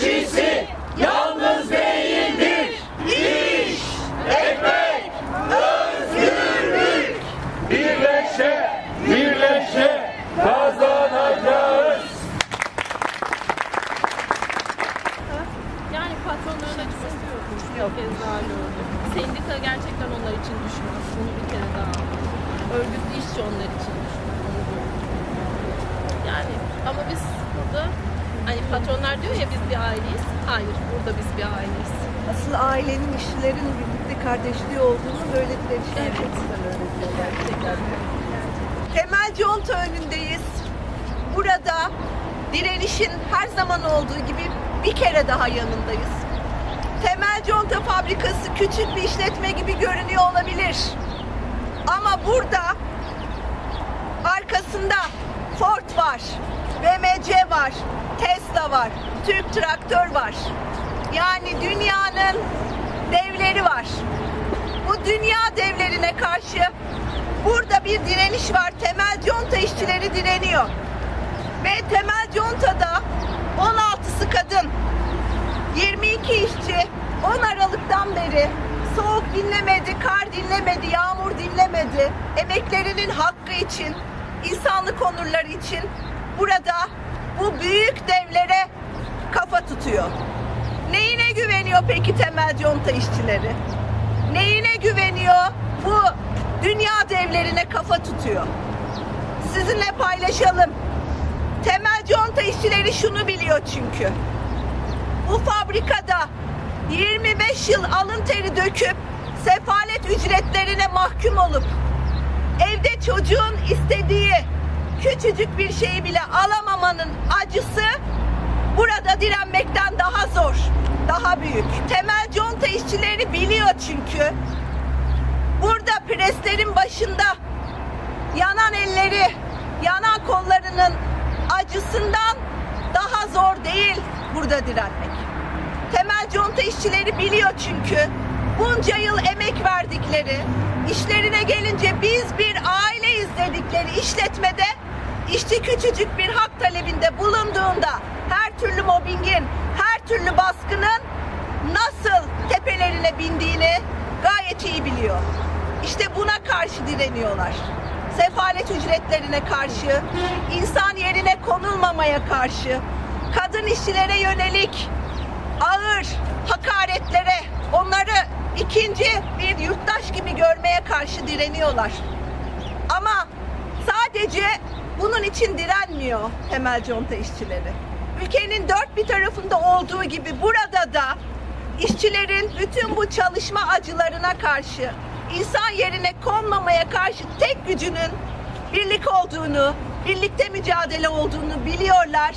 işçisi yalnız değildir. İş, ekmek, özgürlük. Birleşe, birleşe kazanacağız. Yani patronların yokmuş. Yok. Bir kez daha gördüm. Sendika gerçekten onlar için düşmez. Bunu bir kere daha. Örgütlü işçi onlar için gördüm. Yani ama biz burada hani patronlar diyor ya biz bir aileyiz. Hayır burada biz bir aileyiz. Asıl ailenin işçilerin birlikte kardeşliği olduğunu böyle direnişler Evet. çok güzel öğretiyorlar. Gerçekten. Temel conta önündeyiz. Burada direnişin her zaman olduğu gibi bir kere daha yanındayız. Temel conta fabrikası küçük bir işletme gibi görünüyor olabilir. Ama burada arkasında Ford var, BMC var, Tesla var, Türk Traktör var. Yani dünyanın devleri var. Bu dünya devlerine karşı burada bir direniş var. Temel conta işçileri direniyor. Ve temel contada 16'sı kadın. 22 işçi 10 Aralık'tan beri soğuk dinlemedi, kar dinlemedi, yağmur dinlemedi. Emeklerinin hakkı için, insanlık onurları için burada bu büyük devlere kafa tutuyor. Neyine güveniyor peki temel conta işçileri? Neyine güveniyor? Bu dünya devlerine kafa tutuyor. Sizinle paylaşalım. Temel conta işçileri şunu biliyor çünkü. Bu fabrikada 25 yıl alın teri döküp sefalet ücretlerine mahkum olup evde çocuğun istediği küçücük bir şeyi bile alamamanın acısı burada direnmekten daha zor, daha büyük. Temel conta işçileri biliyor çünkü. Burada preslerin başında yanan elleri, yanan kollarının acısından daha zor değil burada direnmek. Temel conta işçileri biliyor çünkü bunca yıl emek verdikleri, işlerine gelince biz bir aileyiz dedikleri işletmede işçi küçücük bir hak talebinde bulunduğunda her türlü mobbingin, her türlü baskının nasıl tepelerine bindiğini gayet iyi biliyor. İşte buna karşı direniyorlar. Sefalet ücretlerine karşı, insan yerine konulmamaya karşı, kadın işçilere yönelik ağır hakaretlere, onları ikinci bir yurttaş gibi görmeye karşı direniyorlar. Ama sadece bunun için direnmiyor temel conta işçileri. Ülkenin dört bir tarafında olduğu gibi burada da işçilerin bütün bu çalışma acılarına karşı, insan yerine konmamaya karşı tek gücünün birlik olduğunu, birlikte mücadele olduğunu biliyorlar.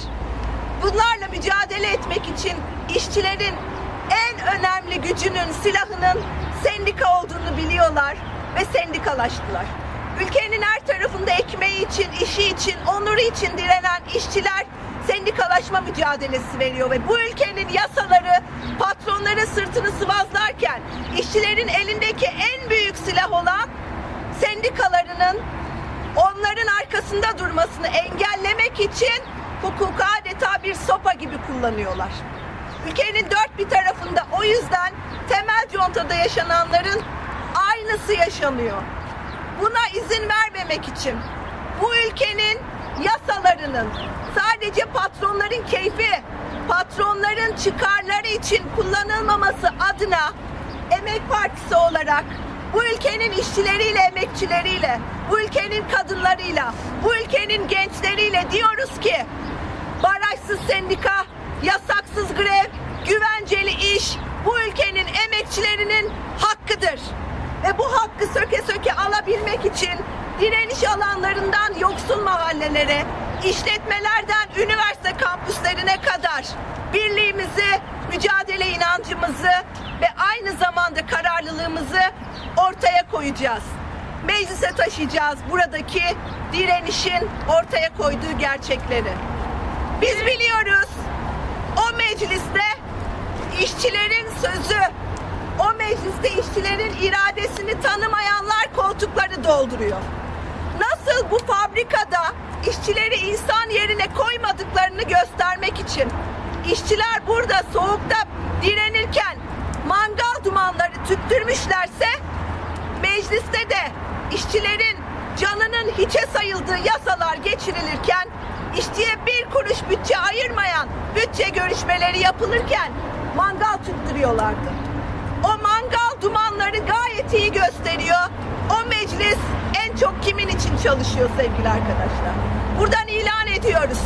Bunlarla mücadele etmek için işçilerin en önemli gücünün, silahının sendika olduğunu biliyorlar ve sendikalaştılar. Ülkenin her tarafında ekmeği için, işi için, onuru için direnen işçiler sendikalaşma mücadelesi veriyor ve bu ülkenin yasaları patronların sırtını sıvazlarken işçilerin elindeki en büyük silah olan sendikalarının onların arkasında durmasını engellemek için hukuku adeta bir sopa gibi kullanıyorlar. Ülkenin dört bir tarafında o yüzden temel contada yaşananların aynısı yaşanıyor. Buna izin vermemek için bu ülkenin yasalarının sadece patronların keyfi, patronların çıkarları için kullanılmaması adına Emek Partisi olarak bu ülkenin işçileriyle, emekçileriyle, bu ülkenin kadınlarıyla, bu ülkenin gençleriyle diyoruz ki barajsız sendika, yasaksız grev, güvenceli iş bu ülkenin emekçilerinin hakkıdır. Ve bu hakkı söke söke alabilmek için direniş alanlarından yoksul mahallelere, işletmelerden üniversite kampüslerine kadar birliğimizi, mücadele inancımızı ve aynı zamanda kararlılığımızı ortaya koyacağız. Meclise taşıyacağız buradaki direnişin ortaya koyduğu gerçekleri. Biz biliyoruz o mecliste işçilerin sözü, mecliste işçilerin iradesini tanımayanlar koltukları dolduruyor. Nasıl bu fabrikada işçileri insan yerine koymadıklarını göstermek için işçiler burada soğukta direnirken mangal dumanları tüttürmüşlerse mecliste de işçilerin canının hiçe sayıldığı yasalar geçirilirken işçiye bir kuruş bütçe ayırmayan bütçe görüşmeleri yapılırken mangal tüttürüyorlardı. Dumanları gayet iyi gösteriyor. O meclis en çok kimin için çalışıyor sevgili arkadaşlar? Buradan ilan ediyoruz.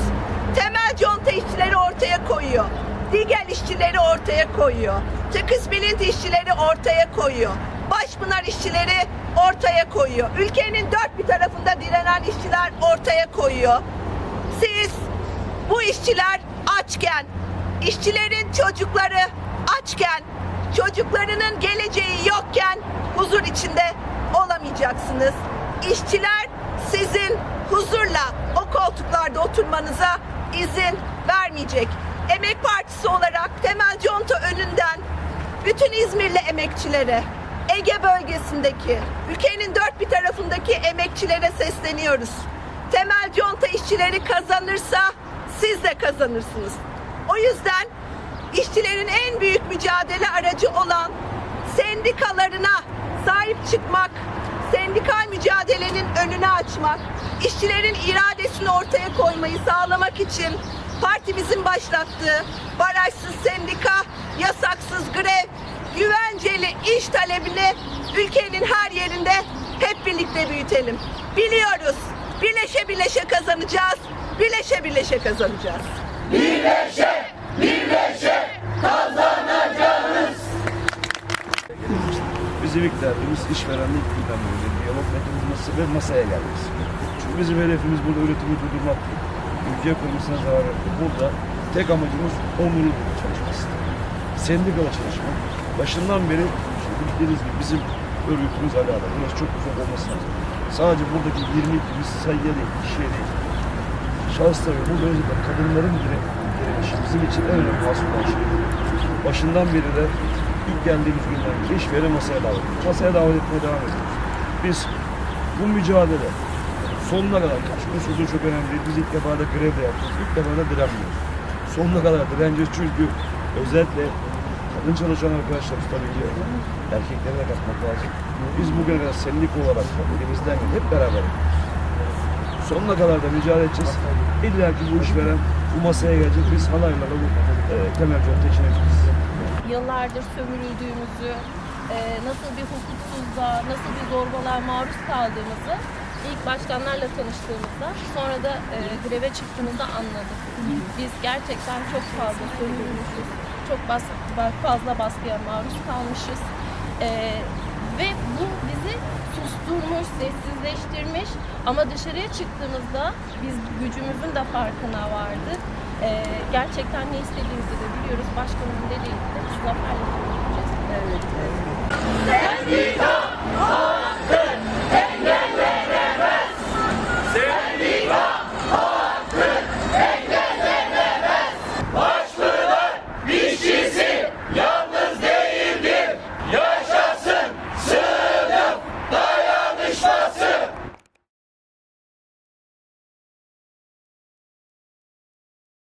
Temel conta işçileri ortaya koyuyor. Digel işçileri ortaya koyuyor. Tıkıs bilinti işçileri ortaya koyuyor. Başpınar işçileri ortaya koyuyor. Ülkenin dört bir tarafında direnen işçiler ortaya koyuyor. Siz bu işçiler açken, işçilerin çocukları açken, çocuklarının geleceği yokken huzur içinde olamayacaksınız. İşçiler sizin huzurla o koltuklarda oturmanıza izin vermeyecek. Emek Partisi olarak Temel Conta önünden bütün İzmirli emekçilere, Ege bölgesindeki, ülkenin dört bir tarafındaki emekçilere sesleniyoruz. Temel conta işçileri kazanırsa siz de kazanırsınız. O yüzden işçilerin en büyük mücadele aracı olan sendikalarına sahip çıkmak, sendikal mücadelenin önünü açmak, işçilerin iradesini ortaya koymayı sağlamak için partimizin başlattığı barajsız sendika, yasaksız grev, güvenceli iş talebini ülkenin her yerinde hep birlikte büyütelim. Biliyoruz, birleşe birleşe kazanacağız, birleşe birleşe kazanacağız. Birleşe, Bizim ilk derdimiz işverenlik gündemlerinde diyalog mekanizması ve masaya gelmesi. Çünkü bizim hedefimiz burada üretimi durdurmak değil. Ülke ekonomisine zarar vermek. Burada tek amacımız omurlu çalışması. Sendikala çalışmak. Başından beri bildiğiniz gibi bizim örgütümüz da. Burası çok uzak olması lazım. Sadece buradaki 20 biz sayıya değil, kişiye değil. Şahısların, bu özellikle kadınların direnişi bizim için en önemli vasıf olan şey. Başından beri de ilk geldiğimiz günden işveren masaya davet ediyoruz. Masaya davet etmeye devam ediyoruz. Biz bu mücadele sonuna kadar gün sürdüğü çok önemli. Biz ilk defa da grev de yaptık. İlk defa da direnmiyoruz. Sonuna kadar direneceğiz çünkü özellikle kadın çalışan arkadaşlarımız tabii ki erkekleri de katmak lazım. Biz bugüne kadar senlik olarak elimizden hep beraber. Sonuna kadar da mücadele edeceğiz. İlla ki bu işveren bu masaya gelecek. Biz halaylarla bu e, temel yolu geçineceğiz. Yıllardır sömürüldüğümüzü, e, nasıl bir hukuksuzluğa, nasıl bir zorbalığa maruz kaldığımızı ilk başkanlarla tanıştığımızda, sonra da e, greve çıktığımızda anladık. Biz gerçekten çok fazla sömürülmüşüz, çok fazla baskıya maruz kalmışız. Bu bizi susturmuş, sessizleştirmiş ama dışarıya çıktığımızda biz gücümüzün de farkına vardık. E, gerçekten ne istediğimizi de biliyoruz. Başkanın dediği gibi zaferle. Evet. Sendika